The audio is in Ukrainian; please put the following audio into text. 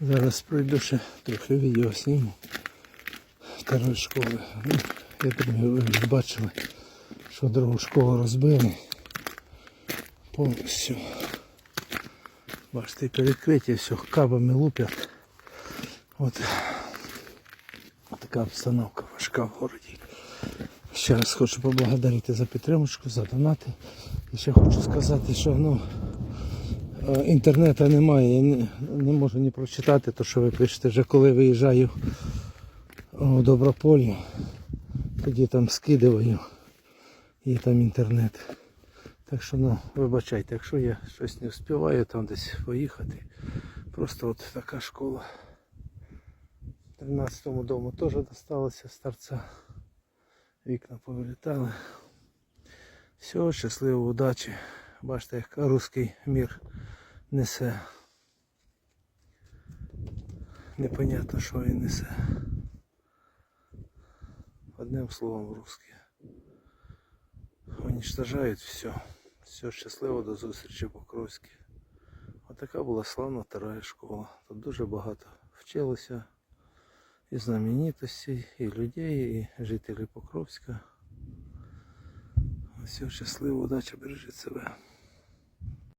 Зараз пройду ще трохи відео зніму второї школи. Ну, я думаю, ви бачили, що другу школу розбили повністю. Бачите, перекриття, все, кабами лупять. От така обстановка важка в городі. Ще раз хочу поблагодарити за підтримку, за донати. І ще хочу сказати, що ну, інтернету немає, я не, не можу ні прочитати те, що ви пишете. Вже коли виїжджаю у Доброполі, тоді там скидаю, є там інтернет. Так що ну, вибачайте, якщо я щось не встигаю там десь поїхати. Просто от така школа. 13-му дому теж досталося з торця. Вікна повилітали. Все, щасливо, удачі. Бачите, як русський мір несе. Непонятно, що він несе. Одним словом, русський. Уничтожають все. Все, щасливо, до зустрічі Покровській. Отака була славна вторая школа. Тут дуже багато вчилося і знаменитостей, і людей, і жителів Покровська. Все, щасливо, удачі, бережіть себе.